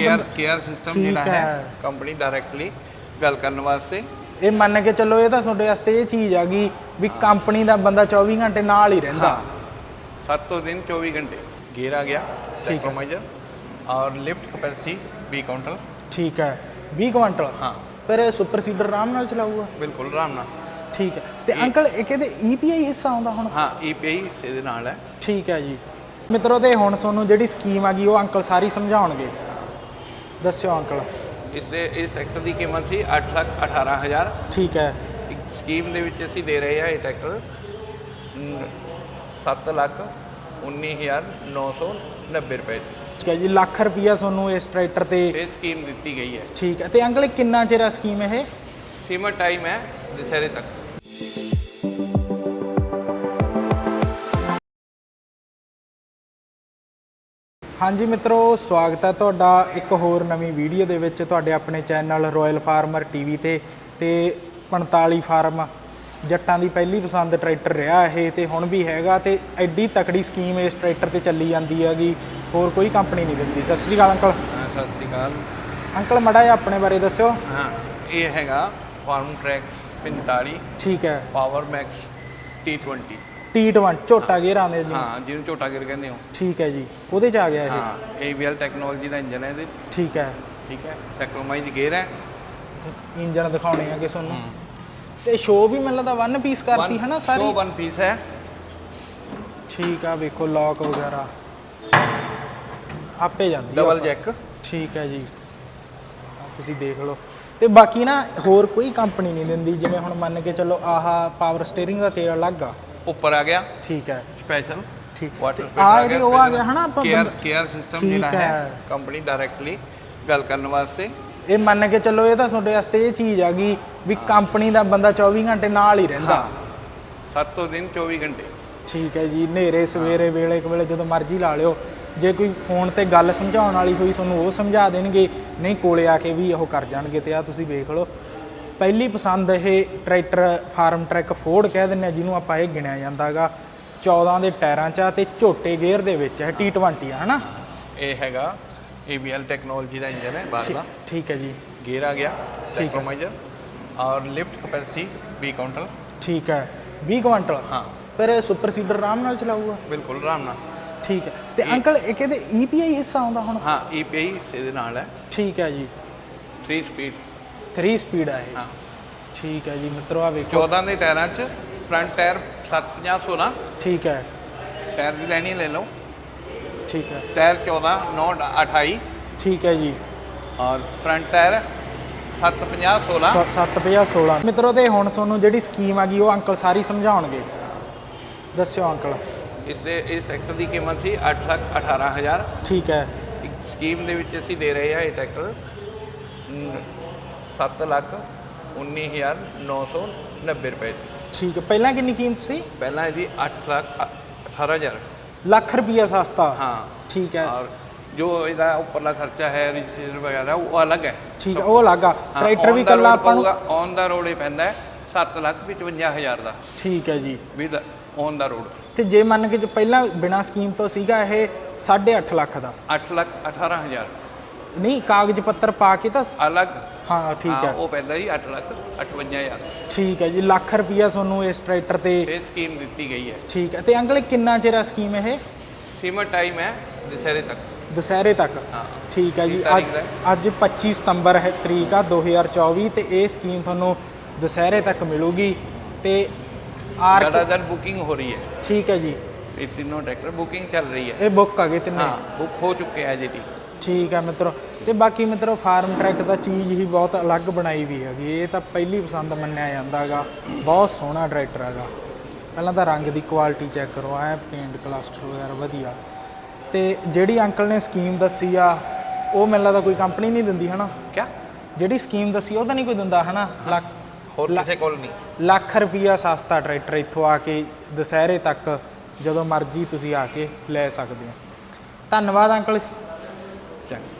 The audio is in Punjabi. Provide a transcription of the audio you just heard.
ਕੇਅਰ ਕੇਅਰ ਸਿਸਟਮ ਠੀਕ ਜਿਹੜਾ ਹੈ ਹੈ। ਕੰਪਨੀ ਡਾਇਰੈਕਟਲੀ ਗੱਲ ਕਰਨ ਵਾਸਤੇ ਇਹ ਮੰਨ ਕੇ ਚੱਲੋ ਇਹ ਤਾਂ ਤੁਹਾਡੇ ਵਾਸਤੇ ਇਹ ਚੀਜ਼ ਆ ਗਈ ਵੀ ਕੰਪਨੀ ਦਾ ਬੰਦਾ 24 ਘੰਟੇ ਨਾਲ ਹੀ ਰਹਿੰਦਾ हाँ सात तो दिन चौबीस घंटे गियर आ गया है। टेक्नोमाइजर और लिफ्ट कैपेसिटी बी काउंटर ਠੀਕ ਹੈ 20 ਕੁਇੰਟਲ हाँ ਪਰ ਇਹ ਸੁਪਰ ਸੀਡਰ ਆਰਾਮ ਨਾਲ ਚਲਾਊਗਾ ਬਿਲਕੁਲ ਆਰਾਮ ਨਾਲ ਠੀਕ ਹੈ ਤੇ ਅੰਕਲ ਇਹ ਕਿਹਦੇ ਈਪੀਆਈ ਹਿੱਸਾ ਆਉਂਦਾ ਹੁਣ ਹਾਂ ਈਪੀਆਈ ਇਹਦੇ ਨਾਲ ਹੈ ਠੀਕ ਹੈ ਜੀ ਮਿੱਤਰੋ ਤੇ ਹੁਣ ਤੁਹਾਨੂੰ ਜਿਹੜੀ ਸਕੀਮ ਆ ਗਈ ਉਹ ਅੰਕਲ ਸਾਰੀ ਸਮਝਾਉਣਗੇ ਦੱਸਿਓ ਅੰਕਲ ਇਸ ਦੇ ਇਸ ਟਰੈਕਟਰ ਦੀ ਕੀਮਤ ਸੀ 8 ਲੱਖ 18000 ਠੀਕ ਹੈ। ਸਕੀਮ ਦੇ ਵਿੱਚ ਅਸੀਂ ਦੇ ਰਹੇ ਹਾਂ ਇਹ ਟਰੈਕਟਰ 7 ਲੱਖ 19990 ਰੁਪਏ। ਠੀਕ ਹੈ ਜੀ ਲੱਖ ਰੁਪਈਆ ਤੁਹਾਨੂੰ ਇਸ ਟਰੈਕਟਰ ਤੇ ਇਹ ਸਕੀਮ ਦਿੱਤੀ ਗਈ ਹੈ। ਠੀਕ ਹੈ ਤੇ ਅੰਕਲ ਕਿੰਨਾ ਚਿਰ ਆ ਸਕੀਮ ਇਹ? ਸੀਮਾ ਟਾਈਮ ਹੈ ਦਸਹਿਰੇ ਤੱਕ। ਹਾਂਜੀ ਮਿੱਤਰੋ ਸਵਾਗਤ ਹੈ ਤੁਹਾਡਾ ਇੱਕ ਹੋਰ ਨਵੀਂ ਵੀਡੀਓ ਦੇ ਵਿੱਚ ਤੁਹਾਡੇ ਆਪਣੇ ਚੈਨਲ ਰਾਇਲ ਫਾਰਮਰ ਟੀਵੀ ਤੇ। ਤੇ 45 ਫਾਰਮ ਜੱਟਾਂ ਦੀ ਪਹਿਲੀ ਪਸੰਦ ਟਰੈਕਟਰ ਰਿਹਾ ਇਹ ਤੇ ਹੁਣ ਵੀ ਹੈਗਾ ਤੇ ਐਡੀ ਤਕੜੀ ਸਕੀਮ ਇਸ ਟਰੈਕਟਰ ਤੇ ਚੱਲੀ ਜਾਂਦੀ ਹੈਗੀ। ਹੋਰ ਕੋਈ ਕੰਪਨੀ ਨਹੀਂ ਦਿੰਦੀ। ਸਤਿ ਸ੍ਰੀ ਅਕਾਲ ਅੰਕਲ। ਸਤਿ ਸ਼੍ਰੀ ਅਕਾਲ। ਅੰਕਲ ਮੜਾ ਆਪਣੇ ਬਾਰੇ ਦੱਸਿਓ। ਹਾਂ ਇਹ ਹੈਗਾ ਫਾਰਮ ਟਰੈਕ 45 ਠੀਕ ਹੈ। Power Max T20 T20 ਝੋਟਾ gear ਆਉਂਦੇ ਜੀ। ਹਾਂ ਜਿਹਨੂੰ ਝੋਟਾ ਗਿਰ ਕਹਿੰਦੇ ਹੋ ਠੀਕ ਹੈ ਜੀ। ਉਹਦੇ ਚ ਆ ਗਿਆ ਇਹ। ਹਾਂ AVL ਟੈਕਨੋਲੋਜੀ ਦਾ ਇੰਜਨ ਹੈ ਇਹਦੇ 'ਚ, ਠੀਕ ਹੈ। ਠੀਕ ਹੈ। ਟੈਕਨੋਮਾਈਜ਼ ਗੇਅਰ ਹੈ। ਇੰਜਨ ਦਿਖਾਉਣੇ ਆ ਕਿ ਤੁਹਾਨੂੰ ਤੇ ਸ਼ੋ ਵੀ ਮੈਨੂੰ ਲੱਗਦਾ ਵਨ ਪੀਸ ਕਰਤੀ ਹੈ ਨਾ ਸਾਰੀ? ਸ਼ੋ ਵਨ ਪੀਸ ਹੈ। ਠੀਕ ਆ ਵੇਖੋ ਲੌਕ ਵਗੈਰਾ। ਆਪੇ ਜਾਂਦੀ ਆ ਡਬਲ। ਜੈਕ ਠੀਕ ਹੈ ਜੀ। ਆਹ ਤੁਸੀਂ ਦੇਖ ਲਓ। ਤੇ ਬਾਕੀ ਨਾ ਹੋਰ ਕੋਈ ਕੰਪਨੀ ਨਹੀਂ ਦਿੰਦੀ ਜਿਵੇਂ ਹੁਣ ਮੰਨ ਕੇ ਚੱਲੋ ਆਹ ਪਾਵਰ ਸਟੀਅਰਿੰਗ ਦਾ ਤੇਲ ਅਲੱਗ ਆ। ਉੱਪਰ ਆ ਗਿਆ। ਠੀਕ ਹੈ। ਸਪੈਸ਼ਲ ਠੀਕ। ਵਾਟਰ ਆ ਇਹਦੇ ਉਹ ਆ ਗਿਆ ਹਨਾ ਆਪਾਂ ਕੇਅਰ ਕੇਅਰ ਸਿਸਟਮ ਜਿਹੜਾ ਹੈ। ਕੰਪਨੀ ਡਾਇਰੈਕਟਲੀ ਗੱਲ ਕਰਨ ਵਾਸਤੇ। ਇਹ ਮੰਨ ਕੇ ਚੱਲੋ ਇਹ ਤਾਂ ਤੁਹਾਡੇ ਵਾਸਤੇ ਇਹ ਚੀਜ਼ ਆ ਗਈ ਵੀ ਕੰਪਨੀ ਦਾ ਬੰਦਾ 24 ਘੰਟੇ ਨਾਲ ਹੀ ਰਹਿੰਦਾ। ਹਾਂ। 7 ਤੋਂ ਦਿਨ 24 ਘੰਟੇ। ਠੀਕ ਹੈ ਜੀ ਹਨੇਰੇ ਸਵੇਰੇ ਵੇਲੇ ਇੱਕ ਵੇਲੇ ਜਦੋਂ ਮਰਜ਼ੀ ਲਾ ਲਿਓ। ਜੇ ਕੋਈ ਫੋਨ ਤੇ ਗੱਲ ਸਮਝਾਉਣ ਵਾਲੀ ਹੋਈ ਤੁਹਾਨੂੰ ਉਹ ਸਮਝਾ ਦੇਣਗੇ। ਨਹੀਂ ਕੋਲੇ ਆ ਕੇ ਵੀ ਉਹ ਕਰ ਜਾਣਗੇ ਤੇ ਆ ਤੁਸੀਂ ਵੇਖ ਲਓ। ਪਹਿਲੀ ਪਸੰਦ ਇਹ ਟਰੈਕਟਰ ਫਾਰਮ ਟਰੈਕ ਫੋਰਡ ਕਹਿ ਦਿੰਦੇ ਆ ਜਿਹਨੂੰ ਆਪਾਂ ਇਹ ਗਿਣਿਆ ਜਾਂਦਾਗਾ। 14 ਦੇ ਟਾਇਰਾਂ 'ਚ ਆ ਤੇ ਝੋਟੇ ਗੇਅਰ ਦੇ ਵਿੱਚ ਹੈ T20 ਆ ਹਨਾ? ਇਹ ਹੈਗਾ ABL ਟੈਕਨੋਲੋਜੀ ਦਾ ਇੰਜਨ ਹੈ ਬਾਹਰ ਦਾ। ਠੀਕ ਹੈ ਜੀ। ਗੇਅਰ ਆ ਗਿਆ ਟੈਕੋਮਾਈਜ਼ਰ ਔਰ ਲਿਫਟ ਕਪੈਸਿਟੀ 20 ਕੁਇੰਟਲ। ਠੀਕ ਹੈ। 20 ਕੁਇੰਟਲ? ਹਾਂ। ਪਰ ਸੁਪਰ ਸੀਡਰ ਆਰਾਮ ਨਾਲ ਚਲਾਊਗਾ? ਬਿਲਕੁਲ ਆਰਾਮ ਨਾਲ। ਠੀਕ ਹੈ। ਤੇ ਅੰਕਲ ਇਹ ਕਿਹਦੇ EPI ਹਿੱਸਾ ਆਉਂਦਾ ਹੁਣ? ਹਾਂ EPI ਇਹਦੇ ਨਾਲ ਹੈ। ਠੀਕ ਹੈ ਜੀ। 3 ਸਪੀਡ ਥਰੀ ਸਪੀਡ ਆ ਇਹ। ਹਾਂ। ਠੀਕ ਹੈ ਜੀ ਮਿੱਤਰੋ ਆ ਵੇਖੋ। 14 ਦੇ ਟਾਇਰਾਂ 'ਚ ਫਰੰਟ ਟਾਇਰ 750 16 ਠੀਕ ਹੈ। ਟਾਇਰ ਦੀ ਲੈਣੀ ਲੈ ਲਓ। ਠੀਕ ਹੈ। ਟਾਇਰ 14 9 28 ਠੀਕ ਹੈ ਜੀ। ਔਰ ਫਰੰਟ ਟਾਇਰ 750 16 750 16 ਮਿੱਤਰੋ ਤੇ ਹੁਣ ਤੁਹਾਨੂੰ ਜਿਹੜੀ ਸਕੀਮ ਆ ਗਈ ਉਹ ਅੰਕਲ ਸਾਰੀ ਸਮਝਾਉਣਗੇ। ਦੱਸਿਓ ਅੰਕਲ। ਇਸ ਦੇ ਇਸ ਟਰੈਕਟਰ ਦੀ ਕੀਮਤ ਸੀ 8 ਲੱਖ 18000 ਠੀਕ ਹੈ। ਸਕੀਮ ਦੇ ਵਿੱਚ ਅਸੀਂ ਦੇ ਰਹੇ ਹਾਂ ਇਹ ਟਰੈਕਟਰ। 7 ਲੱਖ 19990 ਰੁਪਏ ਠੀਕ ਹੈ ਪਹਿਲਾਂ ਕਿੰਨੀ ਕੀਮਤ ਸੀ? ਪਹਿਲਾਂ ਜੀ 8 ਲੱਖ 18000 ਲੱਖ ਰੁਪਿਆ ਸਸਤਾ? ਹਾਂ। ਠੀਕ ਹੈ। ਔਰ ਜੋ ਇਹਦਾ ਉੱਪਰਲਾ ਖਰਚਾ ਹੈ ਰਜਿਸਟ੍ਰੇਸ਼ਨ ਵਗੈਰਾ ਉਹ ਅਲੱਗ ਹੈ। ਠੀਕ ਹੈ ਉਹ ਅਲੱਗ ਆ। ਟਰੈਕਟਰ ਵੀ ਕੱਲਾ ਆਪਾਂ ਨੂੰ ਔਨ ਦਾ ਰੋਡ ਹੀ ਪੈਂਦਾ ਹੈ 7 ਲੱਖ ਹਜ਼ਾਰ ਦਾ। ਠੀਕ ਹੈ ਜੀ। ਵੀ ਔਨ ਦਾ ਰੋਡ ਤੇ ਜੇ ਮੰਨ ਕੇ ਜੇ ਪਹਿਲਾਂ ਬਿਨਾ ਸਕੀਮ ਤੋਂ ਸੀਗਾ ਇਹ 8.5 ਲੱਖ ਦਾ। 8 ਲੱਖ 18000 ਨਹੀਂ ਕਾਗਜ਼ ਪੱਤਰ ਪਾ ਕੇ ਤਾਂ ਅਲੱਗ। ਹਾਂ ਠੀਕ ਹਾਂ, ਉਹ ਪੈਂਦਾ ਜੀ 8 ਲੱਖ 58000 ਠੀਕ ਹੈ ਜੀ ਲੱਖ ਰੁਪਈਆ ਤੁਹਾਨੂੰ ਇਸ ਟਰੈਕਟਰ ਤੇ ਇਹ ਸਕੀਮ ਦਿੱਤੀ ਗਈ ਹੈ। ਠੀਕ ਹੈ ਤੇ ਅੰਕਲ ਕਿੰਨਾ ਚਿਰ ਆ ਸਕੀਮ ਇਹ? ਸੀਮਾ ਟਾਈਮ ਹੈ ਦਸਹਿਰੇ ਤੱਕ। ਦੁਸਹਿਰੇ ਤੱਕ? ਹਾਂ। ਠੀਕ ਹੈ ਜੀ ਅੱਜ ਤਾਰੀਖ ਦਾ ਅੱਜ 25 ਸਤੰਬਰ ਹੈ ਤਰੀਕ ਆ 2024 ਤੇ ਇਹ ਸਕੀਮ ਤੁਹਾਨੂੰ ਦੁਸਹਿਰੇ ਤੱਕ ਮਿਲੂਗੀ ਤੇ ਆਰ ਲਗਾਤਾਰ ਬੁਕਿੰਗ ਹੋ ਰਹੀ ਹੈ। ਠੀਕ ਹੈ ਜੀ। ਇਹ ਤਿੰਨੋਂ ਟਰੈਕਟਰ ਬੁਕਿੰਗ ਚੱਲ ਰਹੀ ਹੈ। ਇਹ ਬੁੱਕ ਆ ਗਏ ਤਿੰਨੇ। ਹਾਂ ਬੁੱਕ ਹੋ ਚੁੱਕੇ ਹੈ ਜੀ ਠੀਕ ਹੈ ਮਿੱਤਰੋ। ਤੇ ਬਾਕੀ ਮਿੱਤਰੋ ਫਾਰਮ ਟਰੈਕ ਦਾ ਚੀਜ਼ ਹੀ ਬਹੁਤ ਅਲੱਗ ਬਣਾਈ ਵੀ ਹੈਗੀ। ਇਹ ਤਾਂ ਪਹਿਲੀ ਪਸੰਦ ਮੰਨਿਆ ਜਾਂਦਾ ਹੈਗਾ। ਬਹੁਤ ਸੋਹਣਾ ਟਰੈਕਟਰ ਹੈਗਾ। ਪਹਿਲਾਂ ਤਾਂ ਰੰਗ ਦੀ ਕੁਆਲਿਟੀ ਚੈੱਕ ਕਰੋ। ਐ ਪੇਂਟ ਕਲਸਟਰ ਵਗੈਰਾ ਵਧੀਆ। ਤੇ ਜਿਹੜੀ ਅੰਕਲ ਨੇ ਸਕੀਮ ਦੱਸੀ ਆ ਉਹ ਮੈਨੂੰ ਲੱਗਦਾ ਕੋਈ ਕੰਪਨੀ ਨਹੀਂ ਦਿੰਦੀ ਹਨਾ? ਕਿਆ? ਜਿਹੜੀ ਸਕੀਮ ਦੱਸੀ ਉਹ ਤਾਂ ਨਹੀਂ ਕੋਈ ਦਿੰਦਾ ਹਨਾ? ਲੱਖ ਹੋਰ ਕਿਸੇ ਕੋਲ ਨਹੀਂ। ਲੱਖ ਰੁਪਈਆ ਸਸਤਾ ਟਰੈਕਟਰ ਇੱਥੋਂ ਆ ਕੇ ਦੁਸਹਿਰੇ ਤੱਕ ਜਦੋਂ ਮਰਜ਼ੀ ਤੁਸੀਂ ਆ ਕੇ ਲੈ ਸਕਦੇ ਹੋ। ਧੰਨਵਾਦ ਅੰਕਲ 对